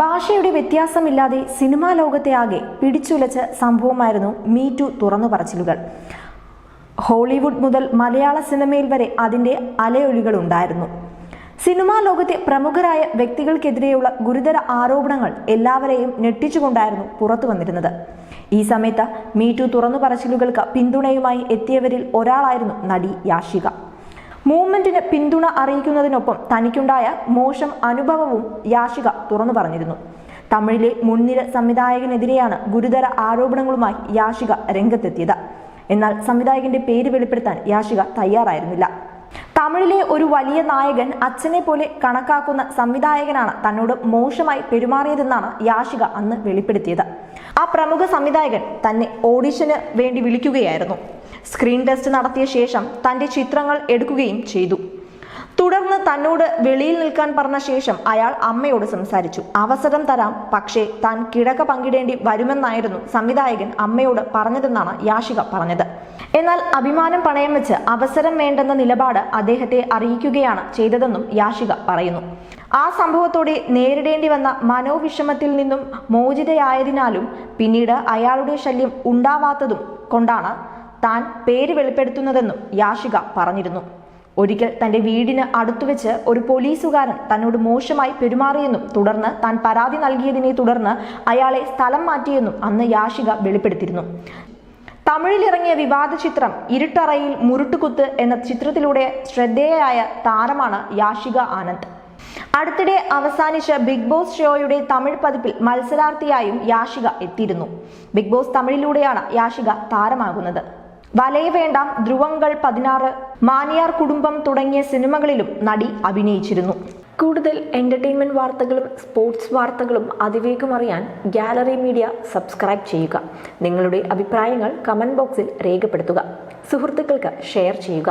ഭാഷയുടെ വ്യത്യാസമില്ലാതെ സിനിമാ ലോകത്തെ ആകെ പിടിച്ചുലച്ച സംഭവമായിരുന്നു മീ ടു തുറന്നു പറച്ചിലുകൾ. ഹോളിവുഡ് മുതൽ മലയാള സിനിമയിൽ വരെ അതിന്റെ അലയൊലികൾ ഉണ്ടായിരുന്നു സിനിമാ ലോകത്തെ പ്രമുഖരായ വ്യക്തികൾക്കെതിരെയുള്ള ഗുരുതര ആരോപണങ്ങൾ എല്ലാവരെയും ഞെട്ടിച്ചുകൊണ്ടായിരുന്നു പുറത്തു വന്നിരുന്നത്. ഈ സമയത്ത് മീ ടു തുറന്നു പറച്ചിലുകൾക്ക് പിന്തുണയുമായി എത്തിയവരിൽ ഒരാളായിരുന്നു നടി യാഷിക. മൂവ്മെന്റിന് പിന്തുണ അറിയിക്കുന്നതിനൊപ്പം തനിക്കുണ്ടായ മോശം അനുഭവവും യാഷിക തുറന്നു പറഞ്ഞിരുന്നു. തമിഴിലെ മുൻനിര സംവിധായകനെതിരെയാണ് ഗുരുതര ആരോപണങ്ങളുമായി യാഷിക രംഗത്തെത്തിയത്. എന്നാൽ സംവിധായകന്റെ പേര് വെളിപ്പെടുത്താൻ യാഷിക തയ്യാറായിരുന്നില്ല. തമിഴിലെ ഒരു വലിയ നായകൻ അച്ഛനെ പോലെ കണക്കാക്കുന്ന സംവിധായകനാണ് തന്നോട് മോശമായി പെരുമാറിയതെന്നാണ് യാഷിക അന്ന് വെളിപ്പെടുത്തിയത്. ആ പ്രമുഖ സംവിധായകൻ തന്നെ ഓഡിഷന് വേണ്ടി വിളിക്കുകയായിരുന്നു. സ്ക്രീൻ ടെസ്റ്റ് നടത്തിയ ശേഷം തന്റെ ചിത്രങ്ങൾ എടുക്കുകയും ചെയ്തു. തുടർന്ന് തന്നോട് വെളിയിൽ നിൽക്കാൻ പറഞ്ഞ ശേഷം അയാൾ അമ്മയോട് സംസാരിച്ചു. അവസരം തരാം. പക്ഷേ താൻ കിടക്ക പങ്കിടേണ്ടി വരുമെന്നായിരുന്നു സംവിധായകൻ അമ്മയോട് പറഞ്ഞതെന്നാണ് യാഷിക പറഞ്ഞത്. എന്നാൽ അഭിമാനം പണയം വെച്ച് അവസരം വേണ്ടെന്ന നിലപാട് അദ്ദേഹത്തെ അറിയിക്കുകയാണ് ചെയ്തതെന്നും യാഷിക പറയുന്നു. ആ സംഭവത്തോടെ നേരിടേണ്ടി വന്ന മനോവിഷമത്തിൽ നിന്നും മോചിതയായതിനാലും പിന്നീട് അയാളുടെ ശല്യം ഉണ്ടാവാത്തതും കൊണ്ടാണ് താൻ പേര് വെളിപ്പെടുത്തുന്നതെന്നും യാഷിക പറഞ്ഞിരുന്നു. ഒരിക്കൽ തന്റെ വീടിന് അടുത്തുവെച്ച് ഒരു പോലീസുകാരൻ തന്നോട് മോശമായി പെരുമാറിയെന്നും തുടർന്ന് താൻ പരാതി നൽകിയതിനെ തുടർന്ന് അയാളെ സ്ഥലം മാറ്റിയെന്നും അന്ന് യാഷിക വെളിപ്പെടുത്തിയിരുന്നു. തമിഴിലിറങ്ങിയ വിവാദ ചിത്രം ഇരുട്ടറയിൽ മുരുട്ടുകുത്ത് എന്ന ചിത്രത്തിലൂടെ ശ്രദ്ധേയയായ താരമാണ് യാഷിക ആനന്ദ്. അടുത്തിടെ അവസാനിച്ച ബിഗ് ബോസ് ഷോയുടെ തമിഴ് പതിപ്പിൽ മത്സരാർത്ഥിയായും യാഷിക എത്തിയിരുന്നു. ബിഗ് ബോസ് തമിഴിലൂടെയാണ് യാഷിക താരമാകുന്നത്. വലയ വേണ്ടാം ധ്രുവങ്ങൾ പതിനാറ് മാനിയാർ കുടുംബം തുടങ്ങിയ സിനിമകളിലും നടി അഭിനയിച്ചിരുന്നു. കൂടുതൽ എന്റർടൈൻമെന്റ് വാർത്തകളും സ്പോർട്സ് വാർത്തകളും അതിവേഗം അറിയാൻ ഗാലറി മീഡിയ സബ്സ്ക്രൈബ് ചെയ്യുക. നിങ്ങളുടെ അഭിപ്രായങ്ങൾ കമന്റ് ബോക്സിൽ രേഖപ്പെടുത്തുക. സുഹൃത്തുക്കൾക്ക് ഷെയർ ചെയ്യുക.